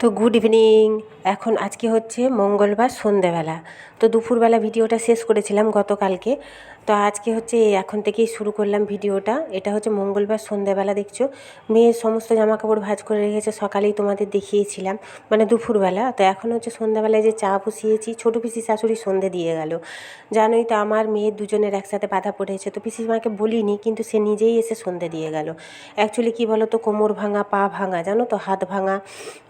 তো good evening. এখন আজকে হচ্ছে মঙ্গলবার সন্ধেবেলা। তো দুপুরবেলা ভিডিওটা শেষ করেছিলাম গতকালকে। তো আজকে হচ্ছে এখন থেকেই শুরু করলাম ভিডিওটা। এটা হচ্ছে মঙ্গলবার সন্ধেবেলা, দেখছ? মেয়ের সমস্ত জামা কাপড় ভাঁজ করে রেখেছে, সকালেই তোমাদের দেখিয়েছিলাম। মানে দুপুরবেলা। তো এখন হচ্ছে সন্ধেবেলায় যে চা বসিয়েছি, ছোটো পিসি শাশুড়ি সন্ধে দিয়ে গেল। জানোই তো আমার মেয়ের দুজনের একসাথে বাধা পড়েছে। তো পিসিমাকে বলিনি, কিন্তু সে নিজেই এসে সন্ধে দিয়ে গেল। অ্যাকচুয়ালি কী বলো তো কোমর ভাঙা, পা ভাঙা, জানো তো? হাত ভাঙা,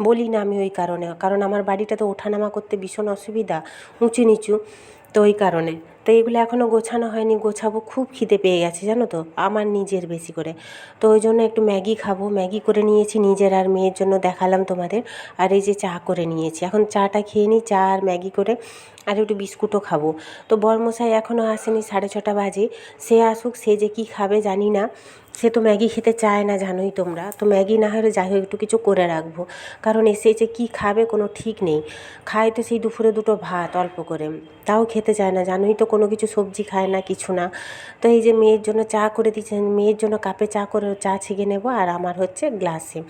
বলি না আমি ওই কারণে। কারণ আমার বাড়িটা তো ওঠানামা করতে ভীষণ অসুবিধা, উঁচু নিচু, তো ওই কারণে। তো এগুলো এখনও গোছানো হয়নি, গোছাবো, খুব খিদে পেয়ে গেছে, জানো তো? আমার নিজের বেশি করে। তো ওই জন্য একটু ম্যাগি খাব, ম্যাগি করে নিয়েছি নিজের আর মেয়ের জন্য দেখালাম তোমাদের। আর এই যে চা করে নিয়েছি, এখন চাটা খেয়ে নিই, চা আর ম্যাগি করে আর একটু বিস্কুটও খাব। তো বরমশাই এখনও আসেনি সাড়ে ছটা বাজে। সে আসুক, সে যে কী খাবে জানি না। সে তো ম্যাগি খেতে চায় না, জানোই তোমরা। তো ম্যাগি না হলে যাই হোক, একটু কিছু করে রাখব। কারণ এসে যে কী খাবে কোনো ঠিক নেই। খায় তো সেই দুপুরে দুটো ভাত অল্প করে। তাও খেতে চায় না, জানোই তো কোনো কিছু সবজি খায় না, কিছু না। তো এই যে মেয়ের জন্য চা করে দিচ্ছেন, মেয়ের জন্য কাপে চা করে চা ছেঁকে নেব আর আমার হচ্ছে গ্লাসে।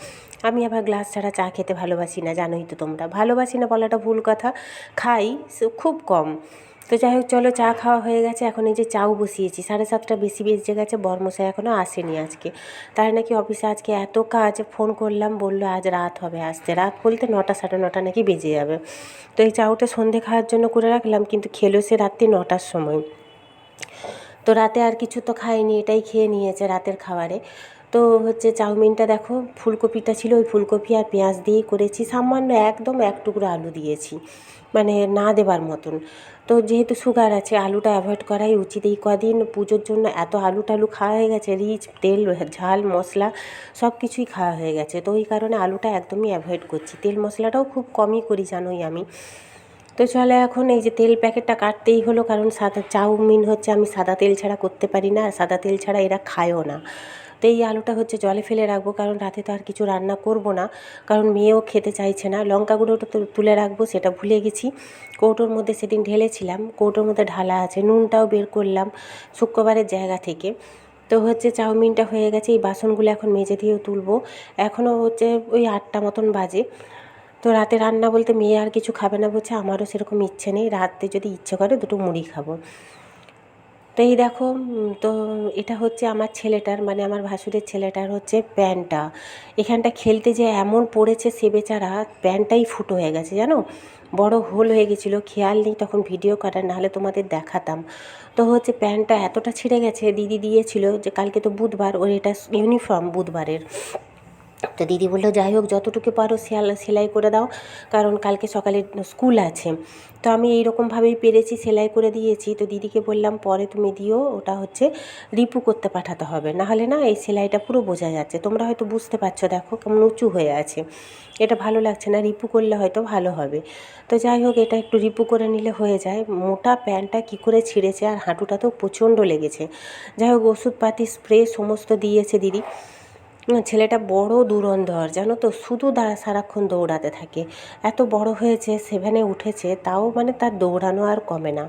আমি আবার গ্লাস ছাড়া চা খেতে ভালোবাসি না, জানোই তো তোমরা। ভালোবাসি না বলাটা ভুল কথা। খাই খুব কম। তো যাই হোক চলো চা খাওয়া হয়ে গেছে। এখন এই যে চাও বসিয়েছি। সাড়ে সাতটা বেশি বেজে গেছে, বর্মশাই এখনও আসেনি আজকে। তাই নাকি অফিসে আজকে এত কাজ ফোন করলাম, বলল আজ রাত হবে আসতে। রাত বলতে নটা, সাড়ে নটা নাকি বেজে যাবে। তো এই চাউটা সন্ধে খাওয়ার জন্য করে রাখলাম, কিন্তু খেলো সে রাত্রি নটার সময়। তো রাতে আর কিছু তো খায়নি এটাই খেয়ে নিয়েছে রাতের খাবারে। তো হচ্ছে চাউমিনটা দেখো, ফুলকপিটা ছিল, ওই ফুলকপি আর পেঁয়াজ দিয়েই করেছি। সামান্য একদম এক টুকরো আলু দিয়েছি মানে না দেবার মতন। তো যেহেতু সুগার আছে, আলুটা অ্যাভয়েড করাই উচিত। এই কদিন পুজোর জন্য এত আলু টালু খাওয়া হয়ে গেছে, রিচ, তেল, ঝাল, মশলা সব কিছুই খাওয়া হয়ে গেছে। তো ওই কারণে আলুটা একদমই অ্যাভয়েড করছি। তেল মশলাটাও খুব কমই করি, জানোই আমি। তো চলে এখন এই যে তেল প্যাকেটটা কাটতেই হলো, কারণ সাদা চাউমিন হচ্ছে আমি সাদা তেল ছাড়া করতে পারি না সাদা তেল ছাড়া এরা খায়ও না। তো এই আলুটা হচ্ছে জলে ফেলে রাখব, কারণ রাতে তো আর কিছু রান্না করব না, কারণ মেয়েও খেতে চাইছে না। লঙ্কা গুঁড়োটা তো তুলে রাখব, সেটা ভুলে গেছি। কৌটোর মধ্যে সেদিন ঢেলেছিলাম, কৌটোর মধ্যে ঢালা আছে, নুনটাও বের করলাম শুক্রবারের জায়গা থেকে। তো হচ্ছে চাউমিনটা হয়ে গেছে, এই বাসনগুলো এখন মেজে দিয়েও তুলবো। এখনও হচ্ছে ওই আটটা মতন বাজে। তো রাতে রান্না বলতে মেয়ে আর কিছু খাবে না বলছে, আমারও সেরকম ইচ্ছে নেই। রাতে যদি ইচ্ছে করে দুটো মুড়ি খাব। তো এই দেখো তো এটা হচ্ছে আমার ছেলেটার মানে আমার ভাসুরের ছেলেটার হচ্ছে প্যান্টটা। এখানটা খেলতে যে এমন পড়েছে সে বেচারা, প্যান্টটাই ফুটো হয়ে গেছে, জানো? বড় হোল হয়ে গেছিল, খেয়াল নেই তখন ভিডিও করার নাহলে তোমাদের দেখাতাম। তো হচ্ছে প্যান্টটা এতটা ছিঁড়ে গেছে, দিদি দিয়েছিল যে কালকে তো বুধবার, ওর এটা ইউনিফর্ম বুধবারের। তো দিদি বলল, যাই হোক, যতটুকু পারো সেল সেলাই করে দাও, কারণ কালকে সকালে স্কুল আছে। তো আমি এইরকমভাবেই পেরেছি, সেলাই করে দিয়েছি। তো দিদিকে বললাম, পরে তুমি দিও, ওটা হচ্ছে রিপু করতে পাঠাতে হবে। নাহলে না, এই সেলাইটা পুরো বোঝা যাচ্ছে। তোমরা হয়তো বুঝতে পারছ, দেখো কেমন উঁচু হয়ে আছে। এটা ভালো লাগছে না, রিপু করলে হয়তো ভালো হবে। তো যাই হোক, এটা একটু রিপু করে নিলে হয়ে যায়। মোটা প্যান্টটা কী করে ছিঁড়েছে, আর হাঁটুটা তো প্রচণ্ড লেগেছে। যাই হোক, ওষুধপাতি, স্প্রে সমস্ত দিয়েছে দিদি। ছেলেটা বড় দুরন্ধর, জানো তো? শুধু দাঁড়া সারাক্ষণ দৌড়াতে থাকে। এত বড় হয়েছে, সেভেনে উঠেছে, তাও মানে তার দৌড়ানো আর কমে না।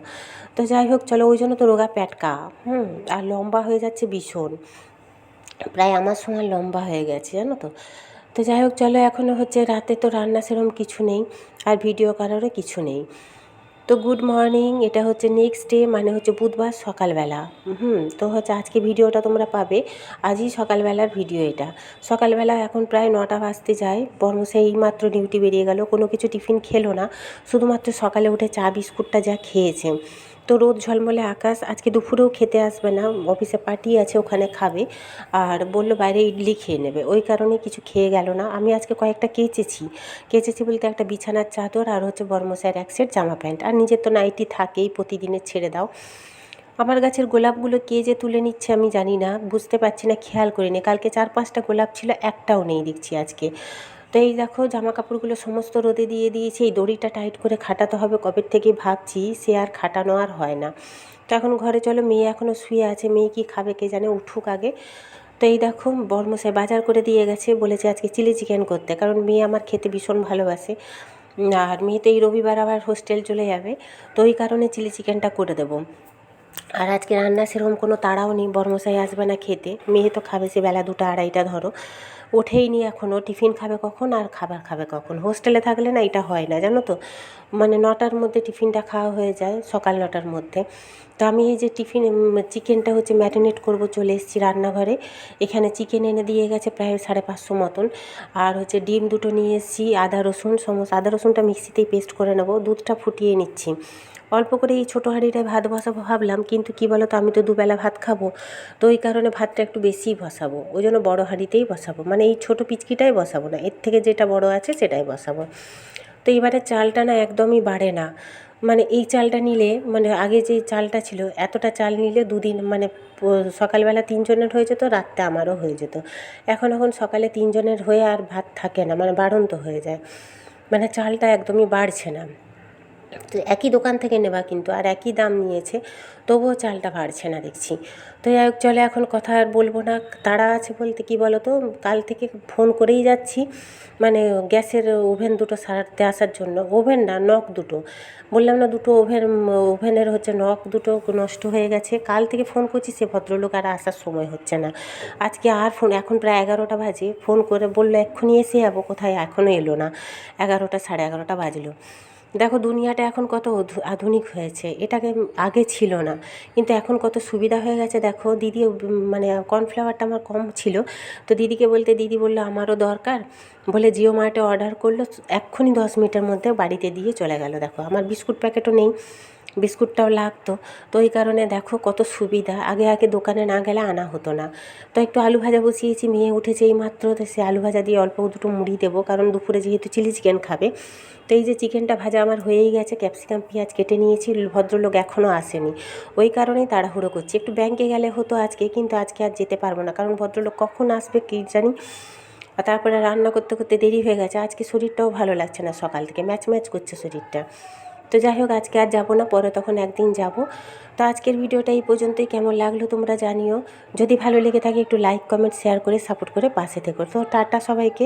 তো যাই হোক, চলো ওই জন্য তো রোগা প্যাটকা, হুম? আর লম্বা হয়ে যাচ্ছে ভীষণ। প্রায় আমার সময় লম্বা হয়ে গেছে, জানো তো? তো যাই হোক, চলো এখনও হচ্ছে রাতে তো রান্না সেরকম কিছু নেই, আর ভিডিও করারও কিছু নেই। তো গুড মর্নিং, এটা হচ্ছে নেক্সট ডে মানে হচ্ছে বুধবার সকালবেলা। হুম, তো হচ্ছে আজকে ভিডিওটা তোমরা পাবে। আজই সকালবেলার ভিডিও এটা। সকালবেলা এখন প্রায় নটা বাজতে যায় বর্মশাই এইমাত্র ডিউটি বেরিয়ে গেল। কোনো কিছু টিফিন খেলো না। শুধুমাত্র সকালে উঠে চা, বিস্কুটটা যা খেয়েছে। তো রোদ ঝলমলে আকাশ। আজকে দুপুরেও খেতে আসবে না, অফিসে পার্টি আছে, ওখানে খাবে। আর বলল বাইরে ইডলি খেয়ে নেবে। ওই কারণে কিছু খেয়ে গেল না। আমি আজকে কয়েকটা কেচেছি। কেচেছি বলতে একটা বিছানার চাদর আর হচ্ছে বর্মশাইয়ের এক সেট জামা প্যান্ট। আর নিজের তো নাইটি থাকেই প্রতিদিনের ছেড়ে দাও। আমার গাছের গোলাপগুলো কে যে তুলে নিচ্ছে আমি জানি না। বুঝতে পারছি না, খেয়াল করিনি। কালকে চার পাঁচটা গোলাপ ছিল, একটাও নেই দেখছি আজকে। তো এই দেখো জামা কাপড়গুলো সমস্ত রোদে দিয়ে দিয়েছি। এই দড়িটা টাইট করে খাটাতে হবে। কবে থেকে ভাবছি সে আর খাটানো আর হয় না। তো এখন ঘরে চলো, মেয়ে এখনও শুয়ে আছে। মেয়ে কি খাবে কে জানে, উঠুক আগে। তো এই দেখো বর্মশাই বাজার করে দিয়ে গেছে। বলেছে আজকে চিলি চিকেন করতে, কারণ মেয়ে আমার খেতে ভীষণ ভালোবাসে। আর মেয়ে তো এই রবিবার আবার হোস্টেল চলে যাবে। তো ওই কারণে চিলি চিকেনটা করে দেবো। আর আজকে রান্না সেরকম কোনো তাড়াও নেই। বর্মশাই আসবে না খেতে। মেয়ে তো খাবে সে বেলা দুটো আড়াইটা ধরো। ওঠেই নি এখনও টিফিন খাবে কখন আর খাবার খাবে কখন? হোস্টেলে থাকলে না এটা হয় না, জানো তো? মানে নটার মধ্যে টিফিনটা খাওয়া হয়ে যায়, সকাল নটার মধ্যে। তো আমি এই যে টিফিন চিকেনটা হচ্ছে ম্যারিনেট করব, চলে এসেছি রান্নাঘরে। এখানে চিকেন এনে দিয়ে গেছে প্রায় সাড়ে পাঁচশো মতন। আর হচ্ছে ডিম দুটো নিয়ে এসেছি, আদা রসুন, সমস্ত আদা রসুনটা মিক্সিতেই পেস্ট করে নেব, দুধটা ফুটিয়ে নিচ্ছি। অল্প করে এই ছোটো হাঁড়িটায় ভাত বসাবো ভাবলাম, কিন্তু কী বলো তো আমি তো দুবেলা ভাত খাব। তো ওই কারণে ভাতটা একটু বেশিই বসাবো, ওই জন্য বড়ো হাঁড়িতেই বসাবো। মানে এই ছোটো পিচকিটাই বসাবো না, এর থেকে যেটা বড় আছে সেটাই বসাবো। তো এবারে চালটা না একদমই বাড়ে না। মানে এই চালটা নিলে মানে আগে যে চালটা ছিল, এতটা চাল নিলে দুদিন মানে সকালবেলা তিনজনের হয়ে যেত, রাত্রে আমারও হয়ে যেত। এখন এখন সকালে তিনজনের হয়ে আর ভাত থাকে না মানে বাড়ন্ত হয়ে যায়। মানে চালটা একদমই বাড়ছে না। তো একই দোকান থেকে নেওয়া কিন্তু আর একই দাম নিয়েছে, তবুও চালটা বাড়ছে না দেখছি। তো যাই হোক, চলে এখন কথা আর বলব না। তাড়া আছে বলতে কি বলো তো কাল থেকে ফোন করেই যাচ্ছি। মানে গ্যাসের ওভেন দুটো সারাতে আসার জন্য। ওভেন না, নখ দুটো। বললাম না দুটো ওভেন, ওভেনের হচ্ছে নখ দুটো নষ্ট হয়ে গেছে। কাল থেকে ফোন করছি, সে ভদ্রলোক আর আসার সময় হচ্ছে না। আজকে আর ফোন, এখন প্রায় এগারোটা বাজে। ফোন করে বলল, এক্ষুনি এসে যাব কোথায়? এখনও এলো না। এগারোটা, সাড়ে এগারোটা বাজলো। দেখো, দুনিয়াটা এখন কত আধুনিক হয়েছে। এটাকে আগে ছিল না। কিন্তু এখন কত সুবিধা হয়ে গেছে। দেখো, দিদি মানে কর্নফ্লাওয়ারটা আমার কম ছিল। তো দিদিকে বলতে, দিদি বলল, আমারও দরকার। বলে জিও মার্টে অর্ডার করল। এক্ষুনি দশ মিনিটের মধ্যে বাড়িতে দিয়ে চলে গেল। দেখো, আমার বিস্কুট প্যাকেটও নেই। বিস্কুটটাও লাগতো। তো ওই কারণে দেখো, কত সুবিধা। আগে আগে দোকানে না গেলে আনা হতো না। তো একটু আলু ভাজা বসিয়েছি, মেয়ে উঠেছে এই মাত্র। তো সে আলু ভাজা দিয়ে অল্প দুটো মুড়ি দেবো। কারণ দুপুরে যেহেতু চিলি চিকেন খাবে। তো এই যে চিকেনটা ভাজা আমার হয়েই গেছে, ক্যাপসিকাম, পেঁয়াজ কেটে নিয়েছি, ভদ্রলোক এখনও আসেনি। ওই কারণেই তাড়াহুড়ো করছি। একটু ব্যাংকে গেলে হতো আজকে, কিন্তু আজকে আর যেতে পারব না। কারণ ভদ্রলোক কখন আসবে কী জানি? আর তারপরে রান্না করতে করতে দেরি হয়ে গেছে। আজকে শরীরটাও ভালো লাগছে না সকাল থেকে। ম্যাচ ম্যাচ করছে শরীরটা। তো যাই হোক, আজকে আর যাব না, পরে তখন একদিন যাব। তো আজকের ভিডিওটা এই পর্যন্তই। কেমন লাগল তোমরা জানিও। যদি ভালো লেগে থাকে, একটু লাইক কমেন্ট শেয়ার করে সাপোর্ট করে পাশে থেকো। তো টাটা সবাইকে।